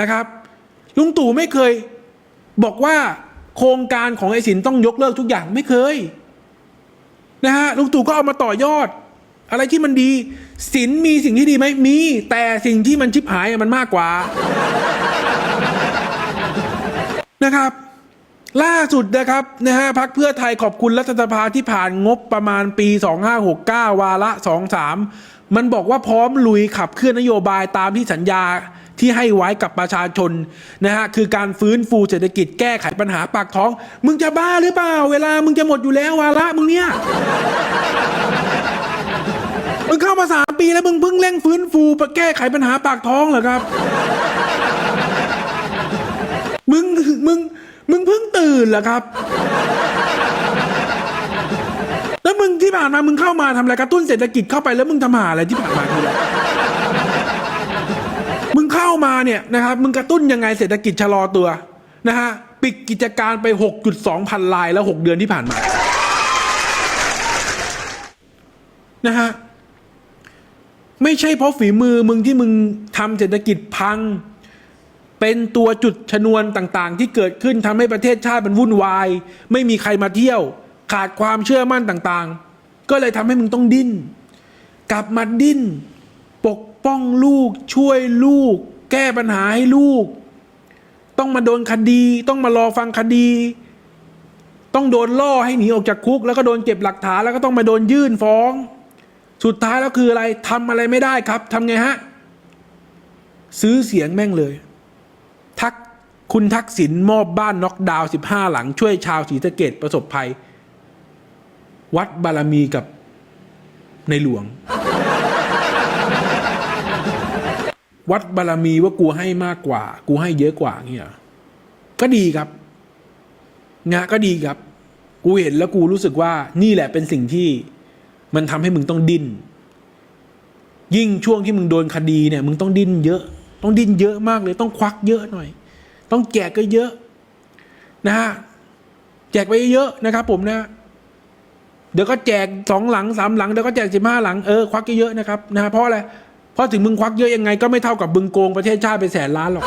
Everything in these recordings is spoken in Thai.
นะครับ ลุงตู่ไม่เคยบอกว่าโครงการของไอ้สินต้องยกเลิกทุกอย่างไม่เคยนะฮะลุงตู่ก็เอามาต่อยอด อะไรที่มันดีสินมีสิ่งที่ดีไหมมี แต่สิ่งที่มันชิบหายมันมากกว่านะครับ ล่าสุดนะครับนะฮะพักเพื่อไทยขอบคุณรัฐสภาที่ผ่านงบประมาณปี 2569 วาระ 23 มันบอกว่าพร้อมลุยขับเคลื่อนนโยบายตามที่สัญญา ที่ให้ไว้กับประชาชนนะฮะคือการฟื้นฟูเศรษฐกิจแก้ไขปัญหาปากท้อง มึงจะบ้าหรือเปล่า เวลามึงจะหมดอยู่แล้ววาระมึงเนี่ยมึงเข้ามาสามปีแล้วมึงเพิ่งเร่งฟื้นฟูแก้ไขปัญหาปากท้องเหรอครับ มึงมึงมึงเพิ่งตื่นเหรอครับแล้วมึงที่ผ่านมามึงเข้ามาทำอะไรกระตุ้นเศรษฐกิจเข้าไปแล้วมึงทำหาอะไรที่ผ่านมาคืออะไร มามาเนี่ยนะครับมึงกระตุ้นยังไงเศรษฐกิจชะลอตัวนะฮะปิดกิจการไป 6.2 พันลายแล้ว 6 เดือนที่ผ่านมานะฮะไม่ใช่เพราะฝีมือมึงที่มึงทำเศรษฐกิจพัง เป็นตัวจุดชนวนต่างๆ ที่เกิดขึ้นทำให้ประเทศชาติมันวุ่นวาย ไม่มีใครมาเที่ยว ขาดความเชื่อมั่นต่างๆ ก็เลยทำให้มึงต้องดิ้น กลับมาดิ้น ปกป้องลูกช่วยลูก แก้ปัญหาให้ลูก ต้องมาโดนคดี ต้องมารอฟังคดี ต้องโดนล่อให้หนีออกจากคุก แล้วก็โดนเก็บหลักฐานแล้วก็ต้องมาโดนยื่นฟ้อง สุดท้ายแล้วคืออะไรทำอะไรไม่ได้ครับทำไงฮะ ซื้อเสียงแม่งเลย ทักคุณทักษิณมอบบ้านน็อกดาวน์15 หลัง ช่วยชาวศรีสะเกดประสบภัย วัดบารมีกับในหลวง วัดบารมีว่ากูให้มากกว่า กูให้เยอะกว่าเงี้ยก็ดีครับงะก็ดีครับ กูเห็นแล้วกูรู้สึกว่านี่แหละเป็นสิ่งที่มันทำให้มึงต้องดิ้นยิ่งช่วงที่มึงโดนคดีเนี่ย มึงต้องดิ้นเยอะ ต้องดิ้นเยอะมากเลย ต้องควักเยอะหน่อย ต้องแจกก็เยอะนะฮะแจกไปเยอะนะครับ ผมนะ เดี๋ยวก็แจกสองหลังสามหลังเดี๋ยวก็แจกสิบห้าหลังเออควักเยอะนะครับนะฮะเพราะอะไร ราะถึงมึงควักเยอะยังไงก็ไม่เท่ากับบึงโกงประเทศชาติไปแสนล้านหรอก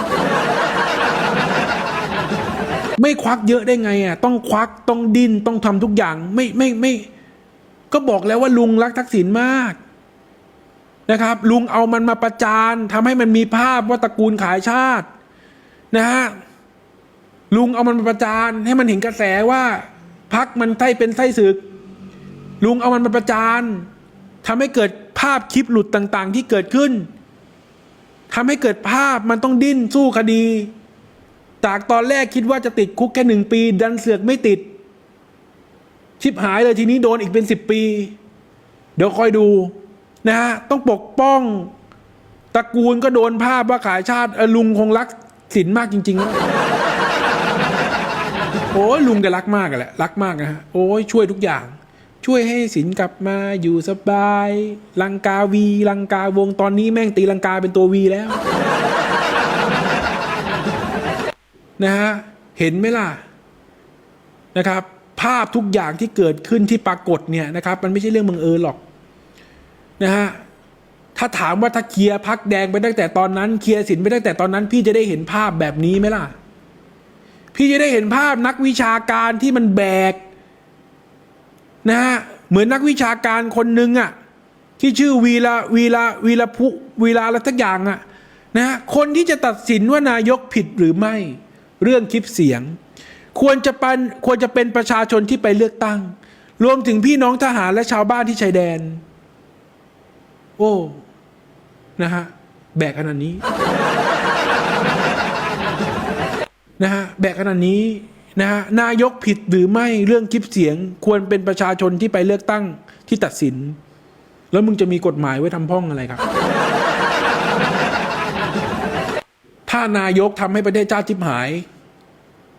ไม่ควักเยอะได้ไงอะต้องควักต้องดิ้นต้องทำทุกอย่าง ไม่ไม่ไม่ ก็บอกแล้วว่าลุงรักทักษิณมากนะครับ ลุงเอามันมาประจานทำให้มันมีภาพว่าตระกูลขายชาตินะฮะลุงเอามันมาประจานให้มันเห็นกระแสว่าพักมันไส้เป็นไส้ศึก ลุงเอามันมาประจาน ทำให้เกิดภาพคลิปหลุดต่างๆ ที่เกิดขึ้นทำให้เกิดภาพมันต้องดิ้นสู้คดี จากตอนแรกคิดว่าจะติดคุกแค่หนึ่งปี ดันเสือกไม่ติด ชิบหายเลยทีนี้โดนอีกเป็นสิบปี เดี๋ยวคอยดูนะฮะต้องปกป้องตระกูลก็โดนภาพว่าขายชาติลุงคงรักสินมากจริง ๆ โอ้ยลุงแกรักมากแหละรักมากนะฮะโอ้ยช่วยทุกอย่าง ช่วยให้สินกลับมาอยู่สบาย ลังกาวี ลังกาวงตอนนี้แม่งตีลังกาเป็นตัววีแล้ว นะฮะ เห็นไหมล่ะ นะครับ ภาพทุกอย่างที่เกิดขึ้นที่ปรากฏเนี่ยนะครับ มันไม่ใช่เรื่องบังเอิญหรอก นะฮะ ถ้าถามว่าถ้าเคลียร์พักแดงไปตั้งแต่ตอนนั้น เคลียร์สินไปตั้งแต่ตอนนั้น พี่จะได้เห็นภาพแบบนี้ไหมล่ะ พี่จะได้เห็นภาพนักวิชาการที่มันแบก นะฮะเหมือนนักวิชาการคนหนึ่งอะที่ชื่อวีระวีระวีระพุวีระอะไรสักอย่างอะนะฮะคนที่จะตัดสินว่านายกผิดหรือไม่ เรื่องคลิปเสียง ควรจะเป็นควรจะเป็นประชาชนที่ไปเลือกตั้ง รวมถึงพี่น้องทหารและชาวบ้านที่ชายแดน โอ้นะฮะแบกขนาดนี้ นะฮะแบกขนาดนี้ นะฮะนายกผิดหรือไม่เรื่องคลิปเสียง ควรเป็นประชาชนที่ไปเลือกตั้งที่ตัดสิน แล้วมึงจะมีกฎหมายไว้ทำพ้องอะไรครับ ถ้านายกทำให้ประเทศชาติชิบหาย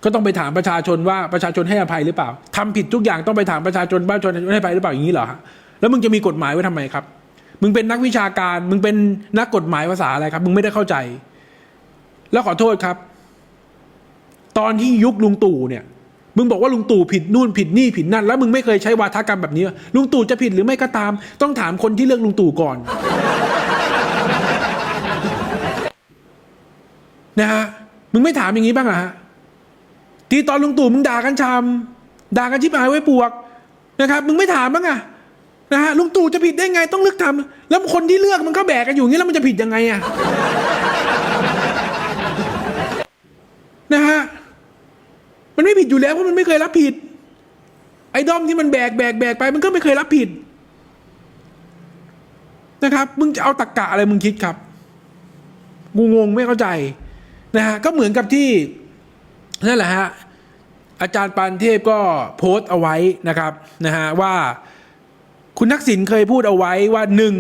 ก็ต้องไปถามประชาชนว่าประชาชนให้อภัยหรือเปล่าทำผิดทุกอย่างต้องไปถามประชาชนว่าประชาชนให้อภัยหรือเปล่าอย่างนี้เหรอฮะแล้วมึงจะมีกฎหมายไว้ทำไมครับ มึงเป็นนักวิชาการ มึงเป็นนักกฎหมายภาษาอะไรครับ มึงไม่ได้เข้าใจ แล้วขอโทษครับ ตอนที่ยุคลุงตู่เนี่ยมึงบอกว่าลุงตู่ผิดนู่นผิดนี่ผิดนั่น แล้วมึงไม่เคยใช้วาทกรรมแบบนี้ ลุงตู่จะผิดหรือไม่ก็ตาม ต้องถามคนที่เลือกลุงตู่ก่อนนะฮะมึงไม่ถามอย่างนี้บ้างเหรอฮะทีตอนลุงตู่มึงด่ากันชำด่ากันชิบหายไว้ปวกนะครับ มึงไม่ถามบ้างอะนะฮะลุงตู่จะผิดได้ไงต้องเลือกทำแล้วคนที่เลือกมันก็แบกกันอยู่งี้แล้วมันจะผิดยังไงอะนะฮะ มันไม่ผิดอยู่แล้วเพราะมันไม่เคยรับผิด ไอ้ด้อมที่มันแบกแบกแบกไป มันก็ไม่เคยรับผิด นะครับ มึงจะเอาตะกกะอะไรมึงคิดครับกูงงไม่เข้าใจนะฮะก็เหมือนกับที่นั่นแหละฮะอาจารย์ปานเทพก็โพสต์เอาไว้นะครับนะฮะว่าคุณทักษิณเคยพูดเอาไว้ว่าหนึ่ง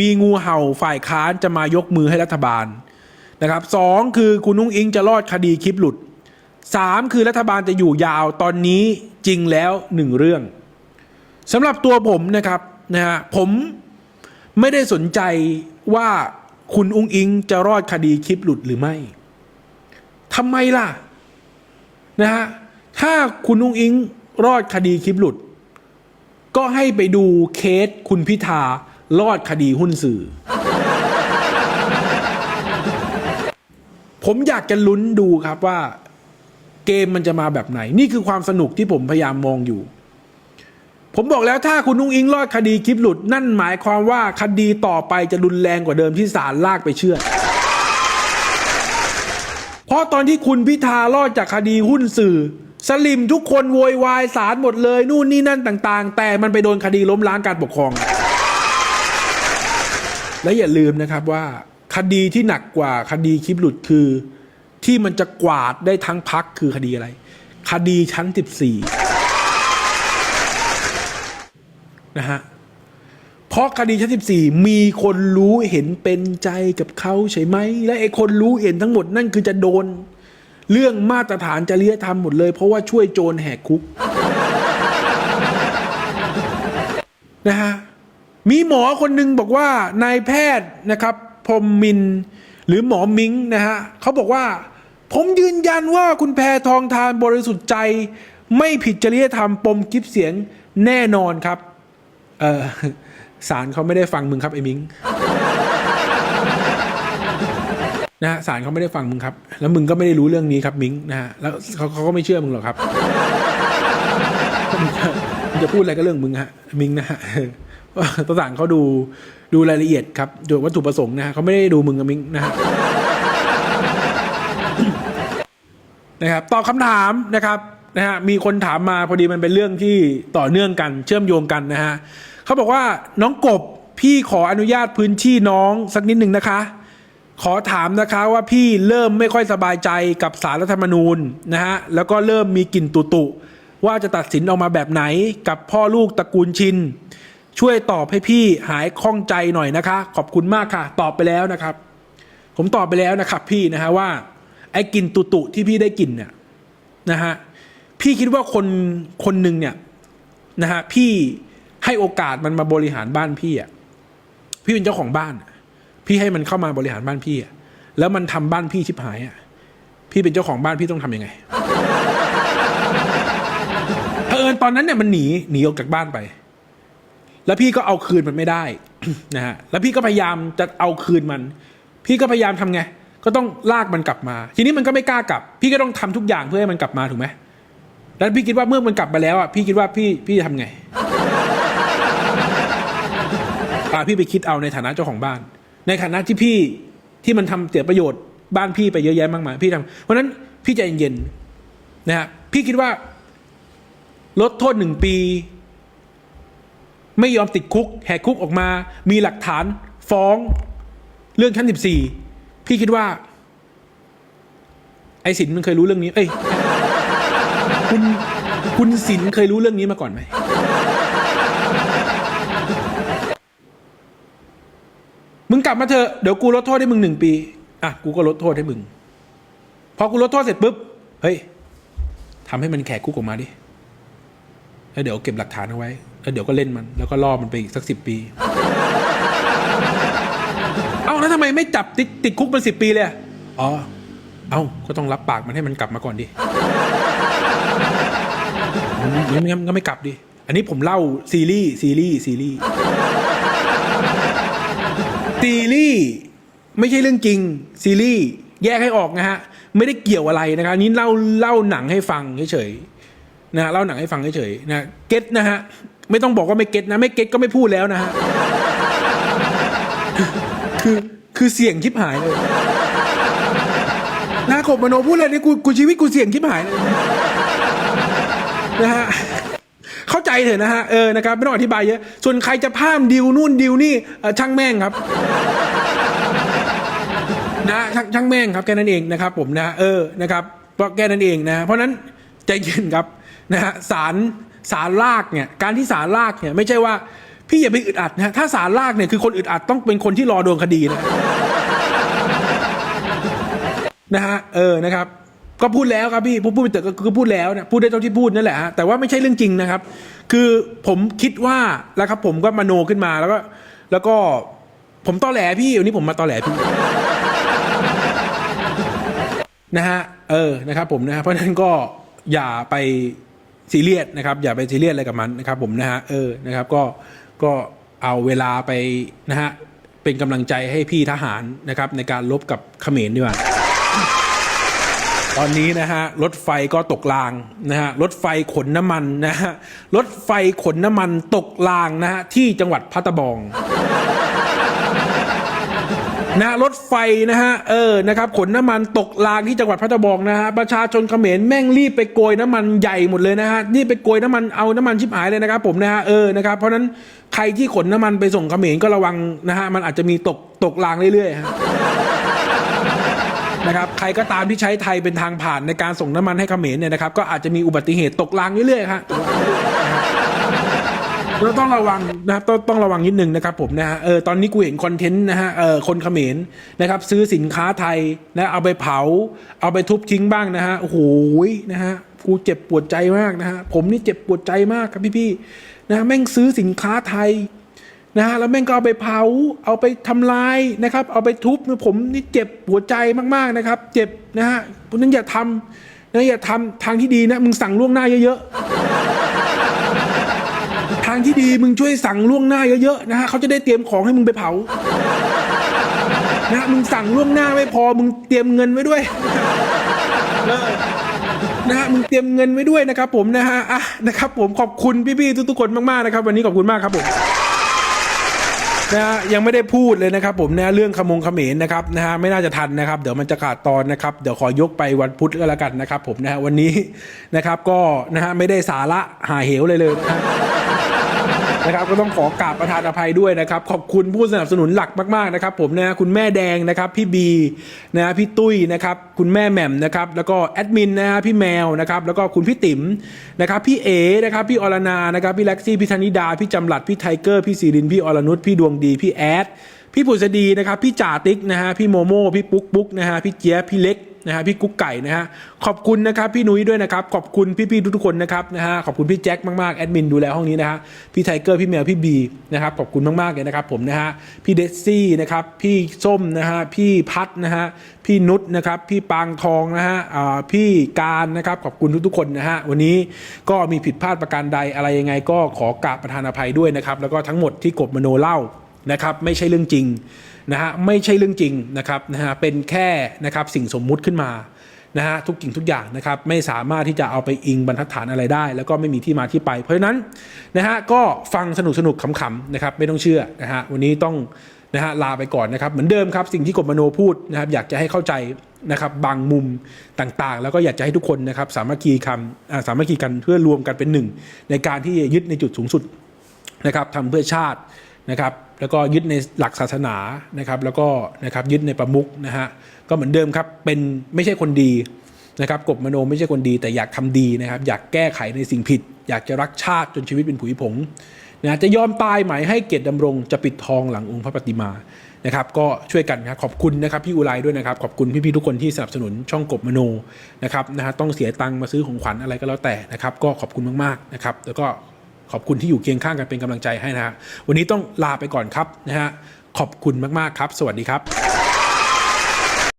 มีงูเห่าฝ่ายค้านจะมายกมือให้รัฐบาลนะครับสองคือคุณนุ้งอิงจะรอดคดีคลิปหลุด สามคือรัฐบาลจะอยู่ยาวตอนนี้จริงแล้วหนึ่งเรื่องสำหรับตัวผมนะครับนะฮะผมไม่ได้สนใจว่าคุณอุ้งอิงจะรอดคดีคลิปหลุดหรือไม่ทำไมล่ะนะฮะถ้าคุณอุ้งอิงรอดคดีคลิปหลุด ก็ให้ไปดูเคสคุณพิธารอดคดีหุ้นสื่อ ผมอยากจะลุ้นดูครับว่า เกมมันจะมาแบบไหน นี่คือความสนุกที่ผมพยายามมองอยู่ ผมบอกแล้วถ้าคุณนุ้งอิงรอดคดีคลิปหลุด นั่นหมายความว่าคดีต่อไปจะรุนแรงกว่าเดิมที่ศาลลากไปเชื่อเพราะตอนที่คุณพิธารอดจากคดีหุ้นสื่อ สลิมทุกคนโวยวายศาลหมดเลยนู่นนี่นั่นต่าง ๆ แต่มันไปโดนคดีล้มล้างการปกครอง และอย่าลืมนะครับว่า คดีที่หนักกว่าคดีคลิปหลุดคือ ที่มันจะกวาดได้ทั้งพักคือคดีอะไร คดีชั้น 14 นะฮะ เพราะคดีชั้น 14 มีคนรู้เห็นเป็นใจกับเขาใช่ไหม และไอ้คนรู้เห็นทั้งหมดนั่นคือจะโดน เรื่องมาตรฐานจริยธรรมหมดเลย เพราะว่าช่วยโจรแหกคุก นะฮะ มีหมอคนหนึ่งบอกว่านายแพทย์นะครับพรมมินหรือหมอมิงนะฮะเขาบอกว่า ผมยืนยันว่าคุณแพทองทานบริสุทธิ์ใจ ไม่ผิดจริยธรรมปมคลิปเสียงแน่นอนครับ เออศาลเขาไม่ได้ฟังมึงครับไอ้มิงนะฮะศาลเขาไม่ได้ฟังมึงครับ แล้วมึงก็ไม่ได้รู้เรื่องนี้ครับมิงนะฮะแล้วเขาเขาก็ไม่เชื่อมึงหรอกครับมึงจะพูดอะไรก็เรื่องมึงฮะมิงนะฮะว่าตัวต่างเขาดูดูรายละเอียดครับดูวัตถุประสงค์นะฮะเขาไม่ได้ดูมึงกับมิงนะฮะ นะครับตอบคำถามนะครับนะฮะมีคนถามมาพอดีมันเป็นเรื่องที่ต่อเนื่องกันเชื่อมโยงกันนะฮะเขาบอกว่าน้องกบพี่ขออนุญาตพื้นที่น้องสักนิดหนึ่งนะคะ ขอถามนะคะว่าพี่เริ่มไม่ค่อยสบายใจกับสารรัฐธรรมนูญนะฮะแล้วก็เริ่มมีกลิ่นตุตุว่าจะตัดสินออกมาแบบไหนกับพ่อลูกตระกูลชิน ช่วยตอบให้พี่หายข้องใจหน่อยนะคะ ขอบคุณมากค่ะ ตอบไปแล้วนะครับ ผมตอบไปแล้วนะครับ พี่นะฮะว่า ไอ้กลิ่นตุตุที่พี่ได้กลิ่นเนี่ยนะฮะพี่คิดว่าคนคนหนึ่งเนี่ยนะฮะพี่ให้โอกาสมันมาบริหารบ้านพี่อะพี่เป็นเจ้าของบ้าน พี่ให้มันเข้ามาบริหารบ้านพี่อะแล้วมันทำบ้านพี่ชิบหายอะพี่เป็นเจ้าของบ้านพี่ต้องทำยังไงเผอิญตอนนั้นเนี่ยมันหนีหนีออกจากบ้านไป แล้วพี่ก็เอาคืนมันไม่ได้นะฮะแล้วพี่ก็พยายามจะเอาคืนมัน พี่ก็พยายามทำไง ก็ต้องลากมันกลับมา ทีนี้มันก็ไม่กล้ากลับ พี่ก็ต้องทำทุกอย่างเพื่อให้มันกลับมาถูกไหมแล้วพี่คิดว่าเมื่อมันกลับมาแล้วอะพี่คิดว่าพี่พี่จะทำไงอ่าพี่ไปคิดเอาในฐานะเจ้าของบ้าน ในฐานะที่พี่ที่มันทำเสียประโยชน์บ้านพี่ไปเยอะแยะมากมายพี่ทำเพราะฉะนั้นพี่ใจเย็นๆนะฮะพี่คิดว่าลดโทษหนึ่งปี ไม่ยอมติดคุก แหกคุกออกมา มีหลักฐานฟ้องเรื่องชั้นสิบสี่ พี่คิดว่า ไอ้สินมันเคยรู้เรื่องนี้ เอ้ย คุณคุณสินเคยรู้เรื่องนี้มาก่อนไหม มึงกลับมาเถอะ เดี๋ยวกูลดโทษให้มึงหนึ่งปี อะ กูก็ลดโทษให้มึง พอกูลดโทษเสร็จปุ๊บ เฮ้ยทำให้มันแขกคุกออกมาดิ แล้วเดี๋ยวเก็บหลักฐานเอาไว้ แล้วเดี๋ยวก็เล่นมัน แล้วก็ล่อมันไปอีกสักสิบปี ไมไม่จับติดติดคุกมันสิบปีเลยอะอ๋อ เอ้าก็ต้องรับปากมันให้มันกลับมาก่อนดิงั้นงั้นก็ไม่กลับดิ อันนี้ผมเล่าซีรีส์ซีรีส์ซีรีส์ซีรีส์ไม่ใช่เรื่องจริง ซีรีส์แยกให้ออกนะฮะ ไม่ได้เกี่ยวอะไรนะครับอันนี้เล่าเล่าหนังให้ฟังเฉยๆนะฮะเล่าหนังให้ฟังเฉยๆนะเก็ตนะฮะไม่ต้องบอกว่าไม่เก็ตนะ ไม่เก็ตก็ไม่พูดแล้วนะฮะ คือ คือเสี่ยงชิบหายเลยนะกบมโนพูดอะไรนี่กูกูชีวิตกูเสี่ยงชิบหายเลยนะฮะเข้าใจเถอะนะฮะเออนะครับไม่ต้องอธิบายเยอะส่วนใครจะพามดิวนู่นดิวนี่ช่างแม่งครับนะช่างช่างแม่งครับแค่นั้นเองนะครับ ผมนะเออนะครับเพราะแค่นั้นเองนะ เพราะนั้นใจเย็นครับนะฮะสารสารลากเนี่ยการที่สารลากเนี่ยไม่ใช่ว่าพี่อย่าไปอึดอัดนะฮะถ้าสารลากเนี่ยคือคนอึดอัดต้องเป็นคนที่รอโดนคดีนะ นะฮะเออนะครับ ก็พูดแล้วครับพี่พูดพูดไปเถอะก็พูดแล้วนะพูดได้เท่าที่พูดนั่นแหละฮะแต่ว่าไม่ใช่เรื่องจริงนะครับ คือผมคิดว่าแล้วครับผมก็มโนขึ้นมาแล้วก็ แล้วก็ผมตอแหลพี่วันนี้ผมมาตอแหลพี่นะฮะเออนะครับ ผมนะฮะเพราะฉะนั้นก็อย่าไปซีเรียสนะครับ อย่าไปซีเรียสอะไรกับมันนะครับ ผมนะฮะเออนะครับ ก็ก็เอาเวลาไปนะฮะเป็นกำลังใจให้พี่ทหารนะครับ ในการลบกับเขมรดีกว่า ตอนนี้นะฮะรถไฟก็ตกรางนะฮะรถไฟขนน้ำมันนะฮะรถไฟขนน้ำมันตกรางนะฮะที่จังหวัดพัทบองนะรถไฟนะฮะเออนะครับขนน้ำมันตกรางที่จังหวัดพัทบองนะฮะประชาชนเขมรแม่งรีบไปโกยน้ำมันใหญ่หมดเลยนะฮะรีบไปโกยน้ำมันเอาน้ำมันชิบหายเลยนะครับผมนะฮะเออนะครับเพราะนั้นใครที่ขนน้ำมันไปส่งเขมรก็ระวังนะฮะมันอาจจะมีตกตกรางเรื่อยๆ นะครับใครก็ตามที่ใช้ไทยเป็นทางผ่านในการส่งน้ำมันให้เขมรเนี่ยนะครับก็อาจจะมีอุบัติเหตุตกรางเรื่อยๆครับเราต้องระวังนะครับต้องต้องระวังนิดนึงนะครับผมนะฮะเออตอนนี้กูเห็นคอนเทนต์นะฮะเออคนเขมรนะครับซื้อสินค้าไทยนะเอาไปเผา เอาไปทุบทิ้งบ้างนะฮะโอ้โหนะฮะกูเจ็บปวดใจมากนะฮะผมนี่เจ็บปวดใจมากครับพี่ๆนะแม่งซื้อสินค้าไทย นะฮะแล้วแม่งก็เอาไปเผา เอาไปทำลายนะครับ เอาไปทุบผมนี่เจ็บหัวใจมากๆนะครับ เจ็บนะฮะเพราะนั้นอย่าทำนะอย่าทำทางที่ดีนะมึงสั่งล่วงหน้าเยอะๆทางที่ดีมึงช่วยสั่งล่วงหน้าเยอะๆนะฮะเขาจะได้เตรียมของให้มึงไปเผานะฮะมึงสั่งล่วงหน้าไม่พอมึงเตรียมเงินไว้ด้วยนะฮะมึงเตรียมเงินไว้ด้วยนะครับผมนะฮะอะนะครับผมขอบคุณพี่ๆทุกๆคนมากๆนะครับ วันนี้ขอบคุณมากครับผม นะฮะยังไม่ได้พูดเลยนะครับผมนะเรื่องขมงเขมรนะครับนะฮะไม่น่าจะทันนะครับ เดี๋ยวมันจะขาดตอนนะครับเดี๋ยวขอยกไปวันพุธก็แล้วกันนะครับผมนะฮะวันนี้นะครับก็นะฮะไม่ได้สาระหาเหวเลยเลยนะฮะ นะครับก็ต้องขอกราบประธานอภัยด้วยนะครับ ขอบคุณผู้สนับสนุนหลักมากๆนะครับ ผมนะคุณแม่แดงนะครับพี่บีนะพี่ตุ้ยนะครับคุณแม่แหม่มนะครับแล้วก็แอดมินนะฮะพี่แมวนะครับแล้วก็คุณพี่ติ๋มนะครับพี่เอนะครับพี่อรนานะครับพี่แล็กซี่พี่ธนิดาพี่จำหลัดพี่ไทเกอร์พี่ซีรินพี่อรนุชพี่ดวงดีพี่แอดพี่ผุษดีนะครับพี่จ่าติ๊กนะฮะพี่โมโม่พี่ปุ๊กปุ๊กนะฮะพี่เจี๊ยบพี่เล็ก นะฮะพี่กุ๊กไก่นะฮะขอบคุณนะครับพี่นุ้ยด้วยนะครับขอบคุณพี่ๆทุกๆคนนะครับนะฮะขอบคุณพี่แจ็คมากๆแอดมินดูแลห้องนี้นะฮะพี่ไทเกอร์พี่แมวพี่บีนะครับขอบคุณมากๆเลยนะครับผมนะฮะพี่เดซซี่นะครับพี่ส้มนะฮะพี่พัดนะฮะพี่นุชนะครับพี่ปางทองนะฮะอ่าพี่การนะครับขอบคุณทุกๆคนนะฮะวันนี้ก็มีผิดพลาดประการใดอะไรยังไง ก็ขอกราบประธานอภัยด้วยนะครับแล้วก็ทั้งหมดที่กบมโนเล่านะครับไม่ใช่เรื่องจริง นะฮะไม่ใช่เรื่องจริงนะครับนะฮะเป็นแค่นะครับสิ่งสมมุติขึ้นมานะฮะทุกสิ่งทุกอย่างนะครับไม่สามารถที่จะเอาไปอิงบรรทัดฐานอะไรได้ แล้วก็ไม่มีที่มาที่ไป เพราะฉะนั้นนะฮะก็ฟังสนุกสนุกขำๆนะครับไม่ต้องเชื่อนะฮะวันนี้ต้องนะฮะลาไปก่อนนะครับเหมือนเดิมครับสิ่งที่กบมโนพูดนะครับอยากจะให้เข้าใจนะครับบางมุมต่างๆ แล้วก็อยากจะให้ทุกคนนะครับสามัคคีคำสามัคคีกันเพื่อรวมกันเป็นหนึ่ง ในการที่ยึดในจุดสูงสุดนะครับทำเพื่อชาติ นะครับแล้วก็ยึดในหลักศาสนานะครับแล้วก็นะครับยึดในประมุขนะฮะก็เหมือนเดิมครับเป็นไม่ใช่คนดีนะครับกบมโนไม่ใช่คนดีแต่อยากทำดีนะครับ อยากแก้ไขในสิ่งผิด อยากจะรักชาติจนชีวิตเป็นผุยผงนะจะยอมตายไหมให้เกียรติดำรงจะปิดทองหลังองค์พระปฏิมานะครับ ก็ช่วยกันครับขอบคุณนะครับพี่อุไรด้วยนะครับ ขอบคุณพี่ๆทุกคนที่สนับสนุนช่องกบมโนนะครับนะฮะต้องเสียตังค์มาซื้อของขวัญอะไรก็แล้วแต่นะครับ ก็ขอบคุณมากๆนะครับ แล้วก็ ขอบคุณที่อยู่เคียงข้างกันเป็นกำลังใจให้นะฮะวันนี้ต้องลาไปก่อนครับนะฮะขอบคุณมากๆครับ สวัสดีครับ